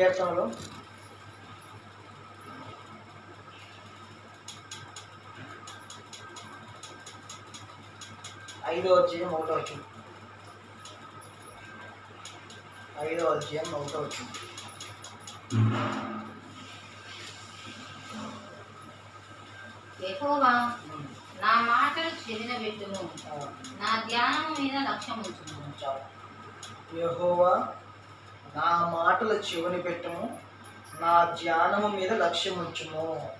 కీర్తనలు ఐదో అధ్యాయం ఒకటో వచ్చింది ఐదో అధ్యాయం ఒకటో వచ్చింది నా మాటలు చెదిన పెట్టును నా ధ్యానం మీద లక్ష్యం ఉంచును యెహోవా నా మాటల చివరి పెట్టము నా ధ్యానము మీద లక్ష్యం ఉంచుము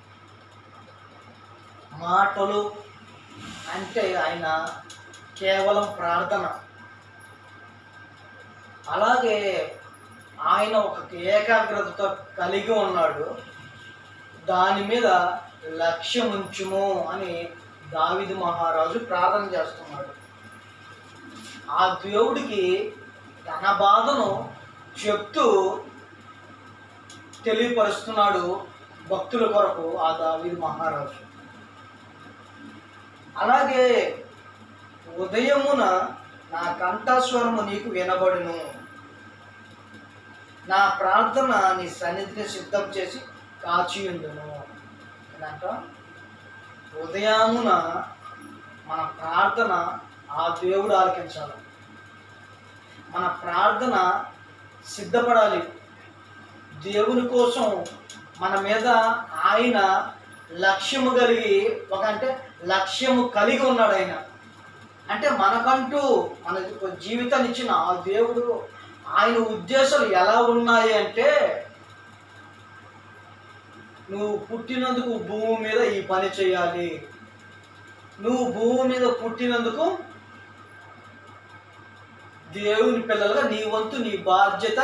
మాటలు అంటే ఆయన కేవలం ప్రార్థన. అలాగే ఆయన ఒక ఏకాగ్రతతో కలిగి ఉన్నాడు. దాని మీద లక్ష్యం ఉంచుము అని దావిది మహారాజు ప్రార్థన చేస్తున్నాడు. ఆ దేవుడికి తన బాధను చెప్తూ తెలియపరుస్తున్నాడు భక్తుల కొరకు ఆ దావీదు మహారాజు. అలాగే ఉదయమున నా కంఠస్వరము నీకు వినబడును. నా ప్రార్థన నీ సన్నిధిని సిద్ధం చేసి కాచియుందును అంట. ఉదయమున మన ప్రార్థన ఆ దేవుడు ఆలకించాలి. మన ప్రార్థన సిద్ధపడాలి. దేవుని కోసం మన మీద ఆయన లక్ష్యము కలిగి ఒక అంటే లక్ష్యము కలిగి ఉన్నాడు ఆయన. అంటే మనకంటూ మన జీవితాన్ని ఇచ్చిన ఆ దేవుడు ఆయన ఉద్దేశాలు ఎలా ఉన్నాయి అంటే నువ్వు పుట్టినందుకు భూమి మీద ఈ పని చేయాలి. నువ్వు భూమి మీద పుట్టినందుకు దేవుని పిల్లలుగా నీ వంతు నీ బాధ్యత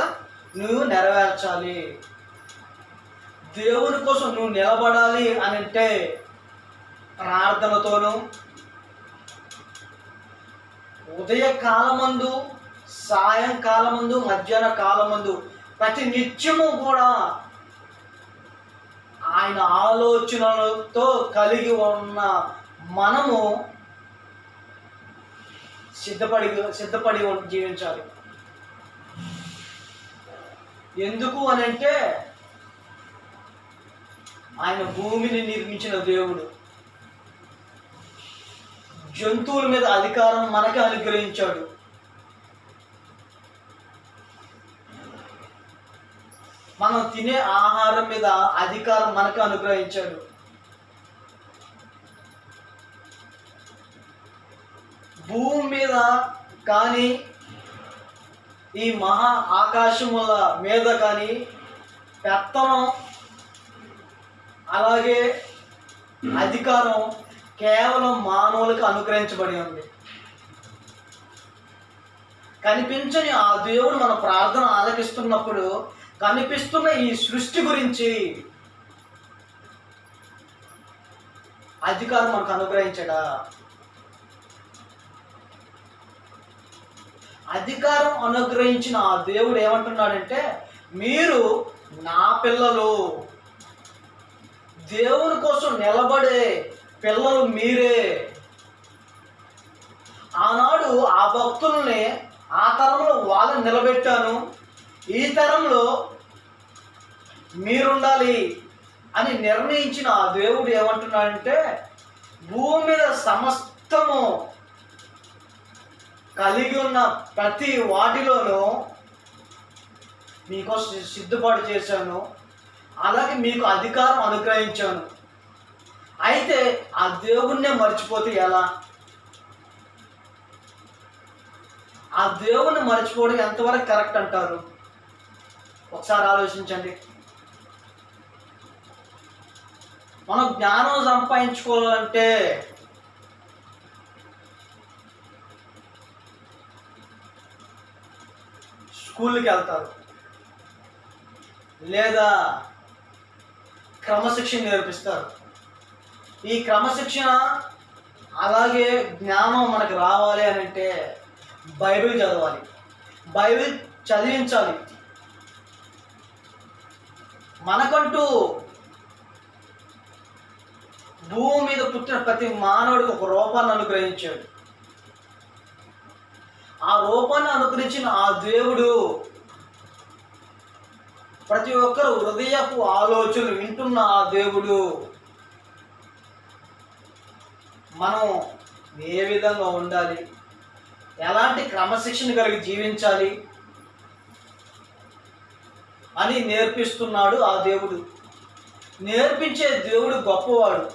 నువ్వు నెరవేర్చాలి. దేవుని కోసం నువ్వు నిలబడాలి అని అంటే ప్రార్థనతోనూ ఉదయ కాలమందు సాయంకాలమందు మధ్యాహ్న కాలమందు ప్రతి నిత్యము కూడా ఆయన ఆలోచనలతో కలిగి ఉన్న మనము సిద్ధపడి సిద్ధపడి జీవించాలి. ఎందుకు అని అంటే ఆయన భూమిని నిర్మించిన దేవుడు. జంతువుల మీద అధికారం మనకి అనుగ్రహించాడు. మనం తినే ఆహారం మీద అధికారం మనకు అనుగ్రహించాడు. భూమి మీద కానీ ఈ మహా ఆకాశముల మీద కానీ పెత్తనం అలాగే అధికారం కేవలం మానవులకు అనుగ్రహించబడి ఉంది. కనిపించని ఆ దేవుడు మన ప్రార్థన ఆలకిస్తున్నప్పుడు కనిపిస్తున్న ఈ సృష్టి గురించి అధికారం మనకు అనుగ్రహించడా? అధికారం అనుగ్రహించిన ఆ దేవుడు ఏమంటున్నాడంటే మీరు నా పిల్లలు దేవుని కోసం నిలబడే పిల్లలు మీరే. ఆనాడు ఆ భక్తుల్ని ఆ తరంలో వాళ్ళని నిలబెట్టాను. ఈ తరంలో మీరుండాలి అని నిర్ణయించిన ఆ దేవుడు ఏమంటున్నాడంటే భూమి మీద సమస్తము కలిగి ఉన్న ప్రతి వాటిలోనూ మీకోసం సిద్ధపాటు చేశాను. అలాగే మీకు అధికారం అనుగ్రహించాను. అయితే ఆ దేవుణ్ణే మర్చిపోతే ఎలా? ఆ దేవుణ్ణి మర్చిపోవడం ఎంతవరకు కరెక్ట్ అంటారు? ఒకసారి ఆలోచించండి. మనం జ్ఞానం సంపాదించుకోవాలంటే స్కూల్కి వెళ్తారు. లేదా క్రమశిక్షణ నేర్పిస్తారు. ఈ క్రమశిక్షణ అలాగే జ్ఞానం మనకు రావాలి అని అంటే బైబిల్ చదవాలి. బైబిల్ చదివించాలి. మనకంటూ భూమి మీద పుట్టిన ప్రతి మానవుడికి ఒక రూపాన్ని అనుగ్రహించాడు. ఆ రూపాన్ని అనుగ్రహించిన ఆ దేవుడు ప్రతి ఒక్కరు హృదయపు ఆలోచనలు వింటున్న ఆ దేవుడు. మనం ఏ విధంగా ఉండాలి? ఎలాంటి క్రమశిక్షణ కలిగి జీవించాలి? అని నేర్పిస్తున్నాడు ఆ దేవుడు. నేర్పించే దేవుడు గొప్పవాడు.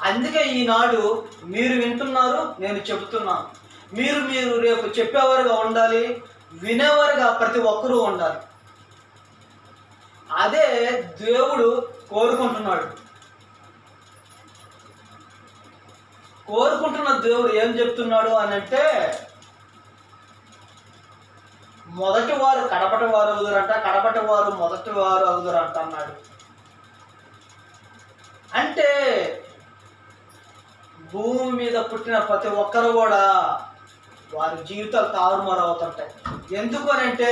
అందుకే ఈనాడు మీరు వింటున్నారు నేను చెబుతున్నాను. మీరు మీరు రేపు చెప్పేవారుగా ఉండాలి వినేవారుగా ప్రతి ఒక్కరూ ఉండాలి. అదే దేవుడు కోరుకుంటున్నాడు. కోరుకుంటున్న దేవుడు ఏం చెప్తున్నాడు అని అంటే మొదటి వారు కడపటి వారు అవుదురంట కడపటి వారు మొదటి వారు అవుదురంట అన్నాడు. అంటే భూమి మీద పుట్టిన ప్రతి ఒక్కరు కూడా వారి జీవితాలు తారుమారు అవుతుంటాయి ఎందుకు అని అంటే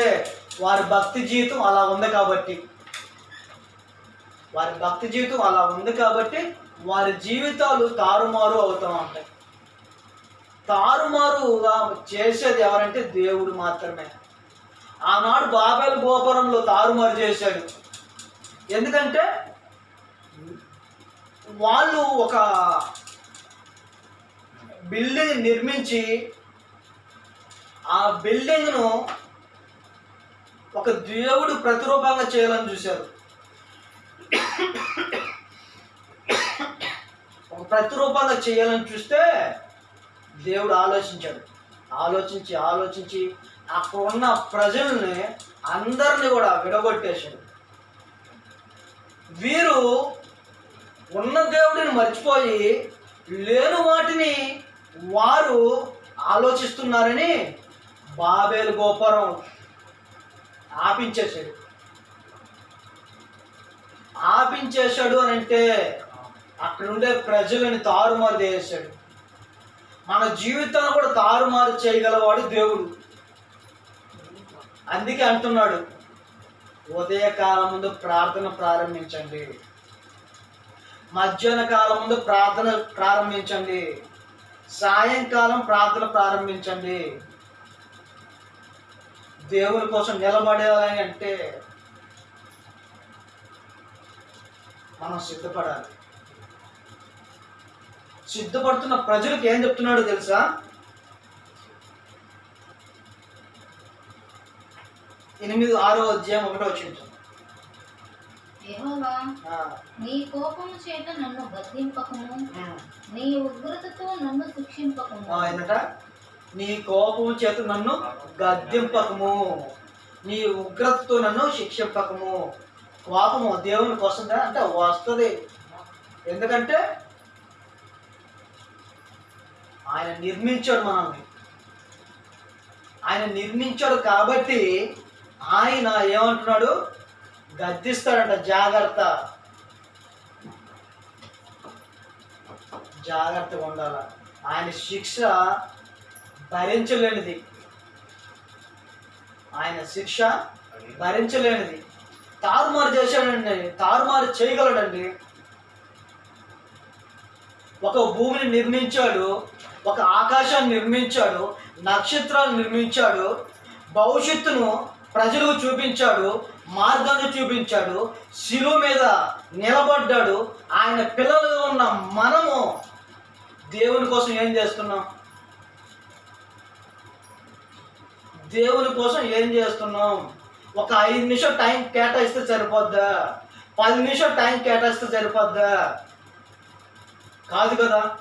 వారి భక్తి జీవితం అలా ఉంది కాబట్టి. వారి భక్తి జీవితం అలా ఉంది కాబట్టి వారి జీవితాలు తారుమారు అవుతూ ఉంటాయి తారుమారుగా చేసేది ఎవరంటే దేవుడు మాత్రమే. ఆనాడు బాబేలు గోపురంలో తారుమారు చేశాడు. ఎందుకంటే వాళ్ళు ఒక బిల్డింగ్ నిర్మించి ఆ బిల్డింగ్ను ఒక దేవుడు ప్రతిరూపంగా చేయాలని చూశారు. ఒక ప్రతిరూపంగా చేయాలని చూస్తే దేవుడు ఆలోచించాడు. ఆలోచించి ఆలోచించి అక్కడ ఉన్న ప్రజల్ని అందరిని కూడా విడగొట్టేశాడు. వీరు ఉన్న దేవుడిని మర్చిపోయి లేని వాటిని వారు ఆలోచిస్తున్నారని బాబేలు గోపురం ఆపించేశాడు. ఆపించేశాడు అని అంటే అక్కడ ఉండే ప్రజలని తారుమారు చేశాడు. మన జీవితాన్ని కూడా తారుమారు చేయగలవాడు దేవుడు. అందుకే అంటున్నాడు ఉదయకాలం ముందు ప్రార్థన ప్రారంభించండి. మధ్యాహ్న కాలం ముందు ప్రార్థన ప్రారంభించండి. సాయంకాలం ప్రార్థన ప్రారంభించండి. దేవుని కోసం నిలబడాలని అంటే మనం సిద్ధపడాలి. సిద్ధపడుతున్న ప్రజలకు ఏం చెప్తున్నాడో తెలుసా? ఎనిమిది ఆరో అధ్యాయం ఒకటో వచ్చింది. యెహోవా నీ కోపము చేత నన్ను గద్దింపకము. నీ ఉగ్రతతో నన్ను శిక్షింపకము. ఏంటంట నీ కోపము చేత నన్ను గద్దెంపకము. నీ ఉగ్రతతో నన్ను శిక్షింపకము. కోపము దేవునికి వస్తుందా అంటే వస్తుంది. ఎందుకంటే ఆయన నిర్మించాడు మనల్ని. ఆయన నిర్మించాడు కాబట్టి ఆయన ఏమంటున్నాడు? గద్దిస్తాడంట జాగ్రత్త. జాగ్రత్తగా ఉండాల. ఆయన శిక్ష భరించలేనిది. ఆయన శిక్ష భరించలేనిది. తారుమారు చేశాడండి. తారుమారు చేయగలడండి. ఒక భూమిని నిర్మించాడు ఒక ఆకాశాన్ని నిర్మించాడు నక్షత్రాలు నిర్మించాడు భవిష్యత్తును ప్రజలకు చూపించాడు మార్గాన్ని చూపించాడు శిలువ మీద నిలబడ్డాడు. ఆయన పిల్లలు ఉన్న మనము దేవుని కోసం ఏం చేస్తున్నాం? దేవుని కోసం ఏం చేస్తున్నాం? ఒక ఐదు నిమిషం టైం కేటాయిస్తే సరిపోద్దా? పది నిమిషం టైం కేటాయిస్తే సరిపోద్దా? కాదు కదా.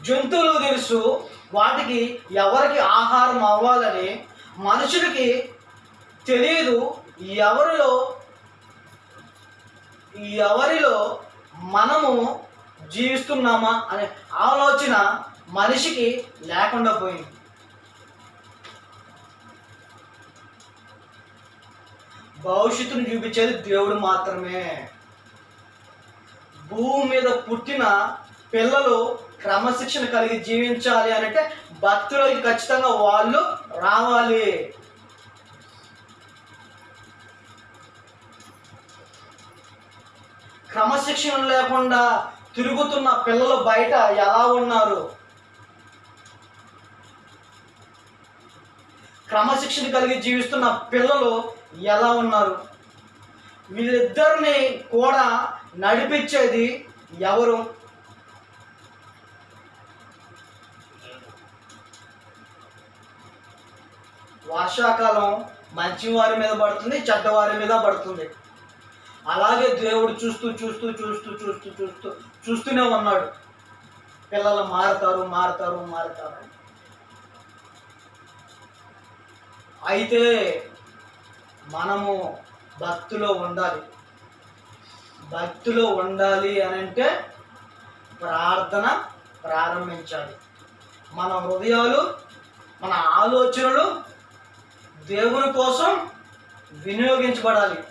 జంతువులు తెలుసు వాటికి ఎవరికి ఆహారం అవ్వాలని మనుషులకి తెలియదు. ఎవరిలో ఎవరిలో మనము జీవిస్తున్నామా అనే ఆలోచన మనిషికి లేకుండా పోయింది. భవిష్యత్తును చూపించేది దేవుడు మాత్రమే. భూమి మీద పుట్టిన పిల్లలు క్రమశిక్షణ కలిగి జీవించాలి అని అంటే భక్తులకి ఖచ్చితంగా వాళ్ళు రావాలి. క్రమశిక్షణ లేకుండా తిరుగుతున్న పిల్లలు బయట ఎలా ఉన్నారు? క్రమశిక్షణ కలిగి జీవిస్తున్న పిల్లలు ఎలా ఉన్నారు? వీళ్ళిద్దరిని కూడా నడిపించేది ఎవరు? వర్షాకాలం మంచి వారి మీద పడుతుంది చెడ్డవారి మీద పడుతుంది. అలాగే దేవుడు చూస్తూ చూస్తూ చూస్తూ చూస్తూ చూస్తూ చూస్తూనే ఉన్నాడు. పిల్లలు మారుతారు మారుతారు మారుతారు. అయితే మనము భక్తిలో ఉండాలి. భక్తిలో ఉండాలి అని అంటే ప్రార్థన ప్రారంభించాలి. మన హృదయాలు మన ఆలోచనలు దేవుని కోసం వినియోగించబడాలి.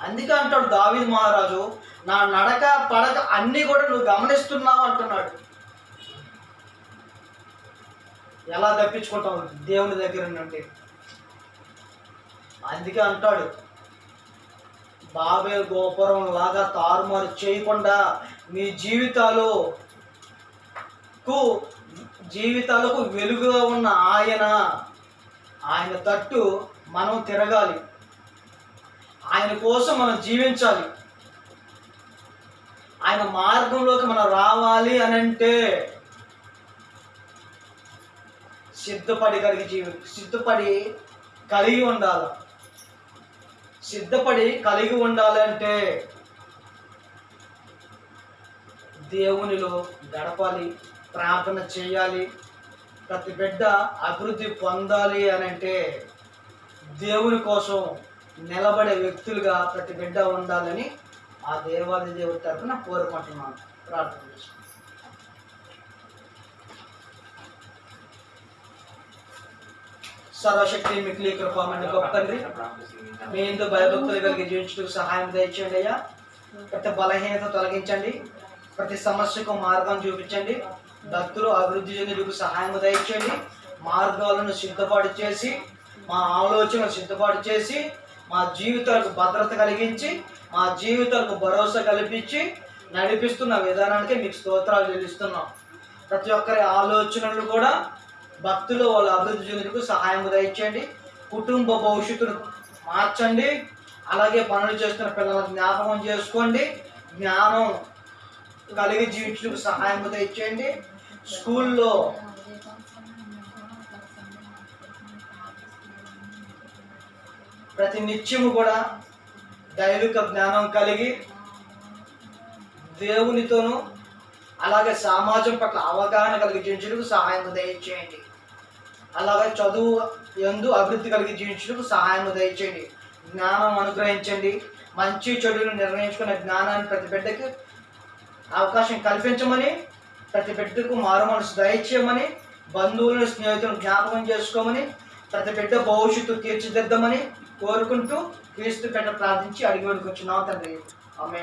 అందుకే అంటాడు దావిద్ మహారాజు నా నడక పడక అన్నీ కూడా నువ్వు గమనిస్తున్నావు అంటున్నాడు. ఎలా తప్పించుకుంటాం? దేవుని దగ్గర నుండి. అందుకే అంటాడు బాబే గోపురం లాగా తారుమారు చేయకుండా మీ జీవితాలు కు జీవితాలకు వెలుగుగా ఉన్న ఆయన ఆయన తట్టు మనం తిరగాలి. ఆయన కోసం మనం జీవించాలి. ఆయన మార్గంలోకి మనం రావాలి అని అంటే సిద్ధపడి కలిగి జీవి సిద్ధపడి కలిగి ఉండాలి. సిద్ధపడి కలిగి ఉండాలి అంటే దేవునిలో గడపాలి ప్రార్థన చేయాలి ప్రతి బిడ్డ అభివృద్ధి పొందాలి అని అంటే దేవుని కోసం నిలబడే వ్యక్తులుగా ప్రతి బిడ్డ ఉండాలని ఆ దేవాది దేవుడి తరఫున కోరుకుంటున్నాను. ప్రార్థన చేసుకుంటాను సర్వశక్తి మిక్లీ కృపమని గొప్ప తండ్రి. మీ ఎందు భయభక్తులు కలిగి జీవించడానికి సహాయం దయచేయండి అయ్యా. ప్రతి బలహీనత తొలగించండి. ప్రతి సమస్యకు మార్గం చూపించండి. భక్తులు అభివృద్ధి చెందుటకు సహాయం దయచేయండి. మార్గాలను సిద్ధపాటు చేసి మా ఆలోచనలు సిద్ధపాటు చేసి మా జీవితాలకు భద్రత కలిగించి మా జీవితాలకు భరోసా కల్పించి నడిపిస్తున్న విధానానికి మీకు స్తోత్రాలు చెల్లిస్తున్నాం. ప్రతి ఒక్కరి ఆలోచనలు కూడా భక్తులు వాళ్ళ అభివృద్ధి చెందుటకు సహాయం దయచేయండి. కుటుంబ భవిష్యత్తును మార్చండి. అలాగే పనులు చేస్తున్న పిల్లల జ్ఞాపకం చేసుకోండి. జ్ఞానం కలిగి జీవించడానికి సహాయం దయచేయండి. స్కూల్లో ప్రతి నిత్యము కూడా దైవిక జ్ఞానం కలిగి దేవునితోనూ అలాగే సమాజం పట్ల అవగాహన కలిగి జీవించడానికి సహాయం దయచేయండి. అలాగే చదువు ఎందు అభివృద్ధి కలిగి జీవించడానికి సహాయం దయచేయండి. జ్ఞానం అనుగ్రహించండి. మంచి చెడును నిర్ణయించుకునే జ్ఞానాన్ని ప్రతి బిడ్డకి అవకాశం కల్పించమని ప్రతి బిడ్డకు మారు మనసు దయచేయమని బంధువులను స్నేహితులను జ్ఞాపకం చేసుకోమని ప్రతి బిడ్డ భవిష్యత్తు తీర్చిదిద్దామని కోరుకుంటూ క్రీస్తు పెట్ట ప్రార్థించి అడిగి వేడుకొచ్చున్నాం తండ్రి. ఆమె